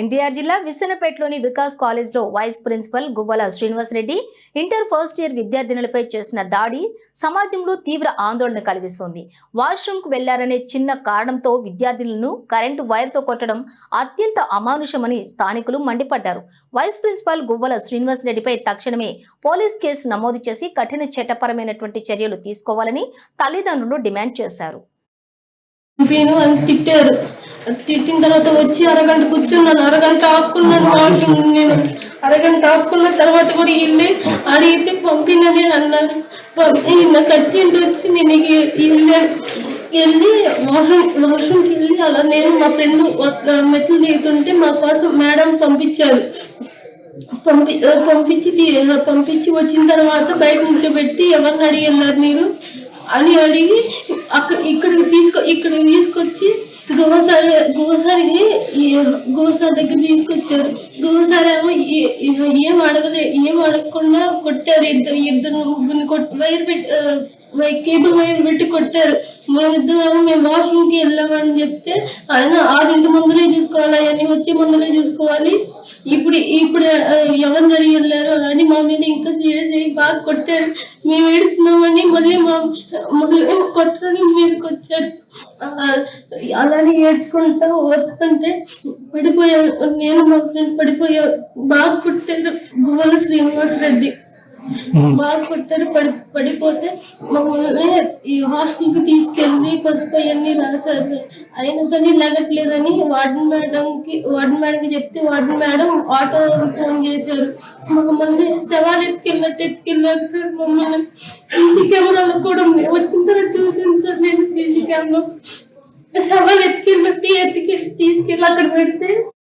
ఎన్టీఆర్ జిల్లా విసనపేటలోని వికాస్ కాలేజ్లో vice principal Guvvala Srinivasa Reddy inter first year విద్యార్థినులపై చేసిన దాడి సమాజంలో తీవ్ర ఆందోళన కలిగిస్తోంది. వాష్రూమ్కు వెళ్ళారనే చిన్న కారణంతో విద్యార్థినులను కరెంటు వైర్తో కొట్టడం అత్యంత అమానుషమని స్థానికులు మండిపడ్డారు. వైస్ ప్రిన్సిపల్ గువ్వల శ్రీనివాసరెడ్డిపై తక్షణమే పోలీస్ కేసు నమోదు చేసి కఠిన చట్టపరమైనటువంటి చర్యలు తీసుకోవాలని తల్లిదండ్రులు డిమాండ్ చేశారు. తిట్టారు. తిట్టిన తర్వాత వచ్చి అరగంట కూర్చున్నాను. అరగంట ఆపుకున్నాను. వాష్రూమ్ నేను అరగంట ఆపుకున్న తర్వాత కూడా వెళ్ళి అడిగితే పంపినని అన్నాను పంపి నాకు అర్జెంట్ వచ్చి నేను వెళ్ళి వెళ్ళి వాష్రూమ్ వాష్రూమ్కి వెళ్ళి అలా నేను మా ఫ్రెండ్ మెట్లు దిగుతుంటే మా కోసం మేడం పంపించారు. పంపి పంపించి పంపించి వచ్చిన తర్వాత బయట నుంచోబెట్టి ఎవరిని అడిగి వెళ్ళారు మీరు? అని అడిగి అక్కడ ఇక్కడికి తీసుకో ఇక్కడికి తీసుకొచ్చి గోసారి గోసారికి గోసారి దగ్గర తీసుకొచ్చారు. గోసారి ఏమో ఏం అడగలే ఏం అడగకుండా కొట్టారు ఇద్దరు ఇద్దరు ముగ్గురిని కొట్టి వైర్ పెట్టి కేబుల్ వైర్ పెట్టి కొట్టారు. మేమిద్దరం ఏమో మేము వాష్రూమ్కి వెళ్ళామని చెప్తే ఆయన ఆరింటి ముందులే చూసుకోవాలి అవన్నీ వచ్చే ముందులే చూసుకోవాలి. ఇప్పుడు ఇప్పుడు ఎవరిని అడిగి వెళ్ళారు? అని మా మీద ఇంకా సీరియస్ అయ్యి బాగా కొట్టారు. మేము ఏడుతున్నామని మళ్ళీ మా మళ్ళీ కొట్టడానికి మీదకి వచ్చారు. అలానే ఏడ్చుకుంటా వస్తుంటే పడిపోయా నేను మా ఫ్రెండ్ పడిపోయా బాగా కొట్టారు గువ్వల శ్రీనివాస్ రెడ్డి బాగా కొట్టారు పడి పడిపోతే మమ్మల్ని ఈ హాస్టల్కి తీసుకెళ్ళి పసుపు అవన్నీ రాశారు. అయినా కానీ లగట్లేదని వార్డెన్ మేడంకి వార్డెన్ మేడంకి చెప్తే వార్డెన్ మేడం ఆటో ఫోన్ చేశారు. మమ్మల్ని శవాలు ఎత్తుకెళ్ళినట్టు ఎత్తుకెళ్ళారు సార్ మమ్మల్ని. సీసీ కెమెరాలు కూడా. వచ్చిన తర్వాత చూసాను సార్ నేను సీసీ కెమెరా శవాలు ఎత్తుకెళ్ళినట్టు ఎత్తుకెళ్ళి తీసుకెళ్ళి అక్కడ పెడితే